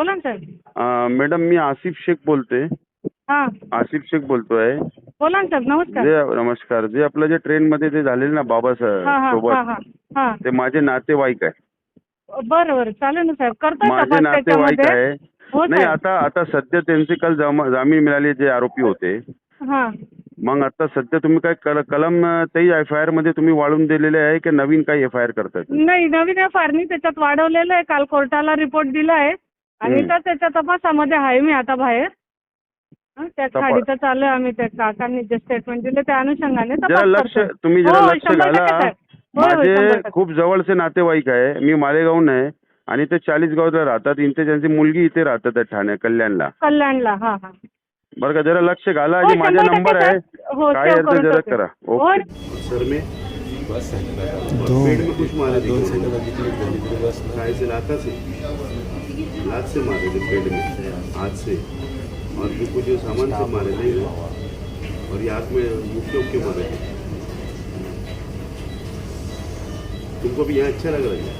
बोला ना साहेब मॅडम मी आसिफ शेख बोलते हा. आसिफ शेख बोलतोय. बोला ना साहेब नमस्कार. जे नमस्कार. जे आपलं जे ट्रेन मध्ये ते झालेलं ना बाबा हा हा सोबत हा हा ते माझे नातेवाईक आहे. बरं बरं. चालेल ना साहेब करताय माझे नातेवाईक त्याच्यामध्ये? आहे. हो नाही साहेब आता आता सध्या त्यांचे काल जमा- जामीन मिळाले जे आरोपी होते. हा. मग आता सध्या तुम्ही काय कल- कलम अं, तेही एफ आय आरमध्ये तुम्ही वाढून दिलेले आहे की नवीन काही एफ आय आर करताय नाही नवीन एफ आर नी त्याच्यात वाढवलेलं आहे. काल कोर्टाला रिपोर्ट दिला आहे. आणि. तर त्याच्या तपासामध्ये आहे मी आता बाहेर. हं, त्या खाडीचं चालू आहे आम्ही त्या काकांनी जे स्टेटमेंट दिले त्या अनुषंगाने जरा लक्ष. तुम्ही जरा हो, लक्ष घाला. माझे. खूप जवळचे नातेवाईक आहे. मी मालेगावून आहे आणि ते चाळीस गावला राहतात. इथे त्यांची मुलगी इथे राहतात ठाणे कल्याणला. कल्याणला हा हा. बरं का जरा लक्ष घाला. आणि माझा नंबर आहे. हो, काय अर्ज जरा. करा. ओके. सर में बस है दो पेट में कुछ मारे बस से लाता से लात से मारे थे पेट में हाथ से। और भी कुछ सामान से मारे थे और ये हाथ में मुक्के के मारे थे। तुमको भी यहाँ अच्छा लग रहा है।